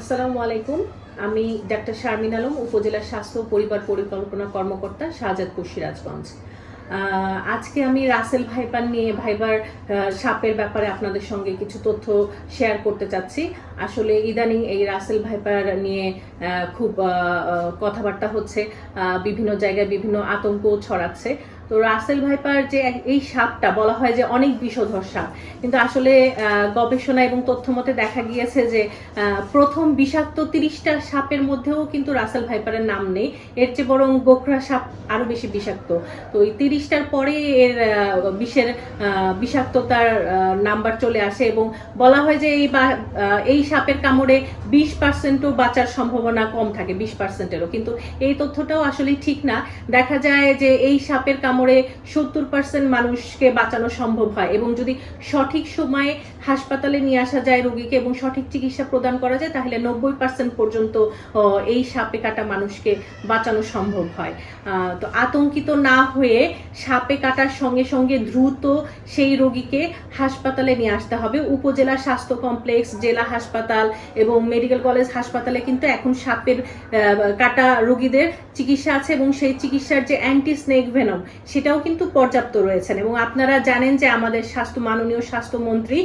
আসসালামু আলাইকুম। আমি ডাক্তার শারমিন আলম, উপজেলা স্বাস্থ্য পরিবার পরিকল্পনা কর্মকর্তা শাহজাদপুর সিরাজগঞ্জ আজকে আমি রাসেল ভাইপার নিয়ে, ভাইবার সাপের ব্যাপারে আপনাদের সঙ্গে কিছু তথ্য শেয়ার করতে চাচ্ছি। আসলে ইদানিং এই রাসেল ভাইপার নিয়ে খুব কথাবার্তা হচ্ছে। বিভিন্ন জায়গায় বিভিন্ন আতঙ্ক ছড়াচ্ছে। তো রাসেল ভাইপার যে এই সাপটা বলা হয় যে অনেক বিষধর সাপ। কিন্তু আসলে গবেষণা এবং তথ্য মতে দেখা গিয়েছে যে প্রথম বিষাক্ত তিরিশটা সাপের মধ্যেও কিন্তু রাসেল ভাইপারের নাম নেই। এর চেয়ে বরং গোখরা সাপ আরও বেশি বিষাক্ত। তো এই তিরিশটার পরে এর বিষের বিষাক্ততার নাম্বার চলে আসে এবং বলা হয় যে এই এই সাপের কামড়ে বিশ পার্সেন্টও বাঁচার সম্ভাবনা কম থাকে, বিশ পার্সেন্টেরও। কিন্তু এই তথ্যটাও আসলে ঠিক না। দেখা যায় যে এই সাপের কামড়ে সত্তর পার্সেন্ট মানুষকে বাঁচানো সম্ভব হয় এবং যদি সঠিক সময়ে হাসপাতালে নিয়ে আসা যায়, রোগীকে এবং সঠিক চিকিৎসা প্রদান করা যায়, তাহলে নব্বই পার্সেন্ট পর্যন্ত এই সাপে কাটা মানুষকে বাঁচানো সম্ভব হয়। তো আতঙ্কিত না হয়ে সাপে কাটার সঙ্গে সঙ্গে দ্রুত সেই রোগীকে হাসপাতালে নিয়ে আসতে হবে। উপজেলা স্বাস্থ্য কমপ্লেক্স, জেলা হাসপাতাল এবং মেডিকেল কলেজ হাসপাতালে কিন্তু এখন সাপের কাটা রোগীদের চিকিৎসা আছে এবং সেই চিকিৎসার যে অ্যান্টি স্নেক ভেনম সেটাও কিন্তু পর্যাপ্ত রয়েছেন এবং আপনারা জানেন যে আমাদের স্বাস্থ্য মাননীয় স্বাস্থ্যমন্ত্রী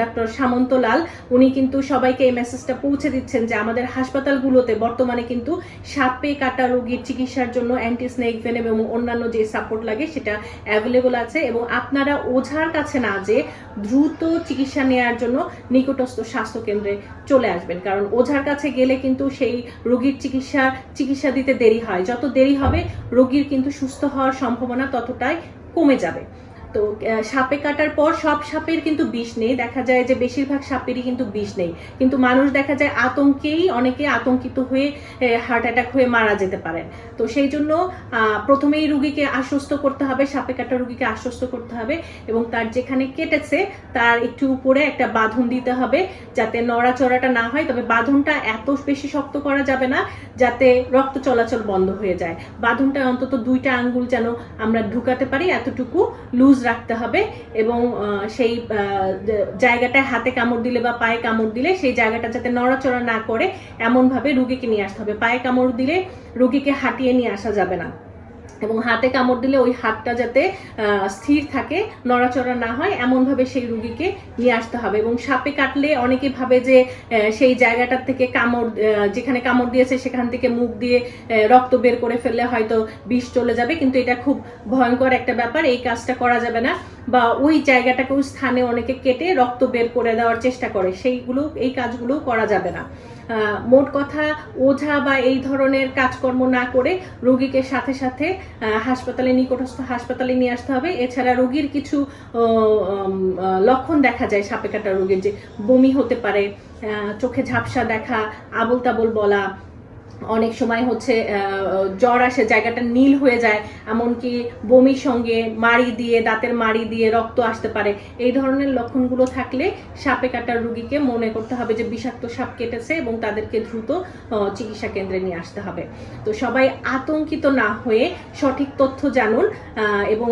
ডক্টর সামন্ত লাল। উনি কিন্তু সবাইকে এই মেসেজটা পৌঁছে দিচ্ছেন যে আমাদের হাসপাতালগুলোতে বর্তমানে কিন্তু সাপে কাটা রোগীর চিকিৎসার জন্য অ্যান্টি স্নেক ভেনম এবং অন্যান্য যে সাপোর্ট লাগে সেটা অ্যাভেলেবল আছে এবং আপনারা ওঝার কাছে না যে দ্রুত চিকিৎসা নেওয়ার জন্য নিকটস্থ স্বাস্থ্য কেন্দ্রে চলে আসবেন। কারণ ওঝার কাছে গেলে কিন্তু সেই রোগীর চিকিৎসা চিকিৎসা দিতে দেরি হয়। যত দেরি হবে, রোগীর কিন্তু সুস্থ হওয়ার সম্ভাবনা ততটাই কমে যাবে। তো সাপে কাটার পর সব সাপের কিন্তু বিষ নেই। দেখা যায় যে বেশিরভাগ সাপেরই কিন্তু বিষ নেই। কিন্তু মানুষ দেখা যায় আতঙ্কেই অনেকে আতঙ্কিত হয়ে হার্ট অ্যাটাক হয়ে মারা যেতে পারেন। তো সেই জন্য প্রথমেই রুগীকে আশ্বস্ত করতে হবে, সাপে কাটা রুগীকে আশ্বস্ত করতে হবে এবং তার যেখানে কেটেছে, তার একটু উপরে একটা বাঁধন দিতে হবে যাতে নড়াচড়াটা না হয়। তবে বাঁধনটা এত বেশি শক্ত করা যাবে না যাতে রক্ত চলাচল বন্ধ হয়ে যায়। বাঁধনটা অন্তত দুইটা আঙ্গুল যেন আমরা ঢুকাতে পারি, এতটুকু লুজ রাখতে হবে এবং সেই জায়গাটায় হাতে কামড় দিলে বা পায়ে কামড় দিলে সেই জায়গাটা যাতে নড়াচড়া না করে এমনভাবে রুগীকে নিয়ে আসতে হবে। পায়ে কামড় দিলে রুগীকে হাঁটিয়ে নিয়ে আসা যাবে না। এবং হাতে কামড় দিলে ওই হাতটা যাতে স্থির থাকে, নড়াচড়া না হয়, এমনভাবে সেই রুগীকে নিয়ে আসতে হবে। এবং সাপে কাটলে অনেকে ভাবে যে সেই জায়গাটার থেকে কামড় যেখানে কামড় দিয়েছে সেখান থেকে মুখ দিয়ে রক্ত বের করে ফেললে হয়তো বিষ চলে যাবে। কিন্তু এটা খুব ভয়ঙ্কর একটা ব্যাপার, এই কাজটা করা যাবে না। বা ওই জায়গাটাকে ওই স্থানে অনেকে কেটে রক্ত বের করে দেওয়ার চেষ্টা করে। সেইগুলো, এই কাজগুলো করা যাবে না। মোট কথা ওঝা বা এই ধরনের কাজকর্ম না করে রোগীকে সাথে সাথে হাসপাতালে, নিকটস্থ হাসপাতালে নিয়ে আসতে হবে। এছাড়া রোগীর কিছু লক্ষণ দেখা যায় সাপে কাটা রোগীর যে বমি হতে পারে চোখে ঝাপসা দেখা আবল তাবল বলা অনেক সময় হচ্ছে জ্বর আসে, জায়গাটা নীল হয়ে যায়, এমনকি বমির সঙ্গে মাড়ি দিয়ে, দাঁতের মাড়ি দিয়ে রক্ত আসতে পারে। এই ধরনের লক্ষণগুলো থাকলে সাপে কাটার রুগীকে মনে করতে হবে যে বিষাক্ত সাপ কেটেছে এবং তাদেরকে দ্রুত চিকিৎসা কেন্দ্রে নিয়ে আসতে হবে। তো সবাই আতঙ্কিত না হয়ে সঠিক তথ্য জানুন এবং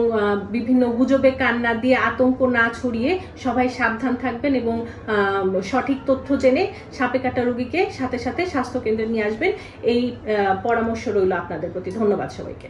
বিভিন্ন গুজবে কান না দিয়ে আতঙ্ক না ছড়িয়ে সবাই সাবধান থাকবেন এবং সঠিক তথ্য জেনে সাপে কাটা রুগীকে সাথে সাথে স্বাস্থ্য কেন্দ্রে নিয়ে আসবেন। এই পরামর্শ রইল আপনাদের প্রতি। ধন্যবাদ সবাইকে।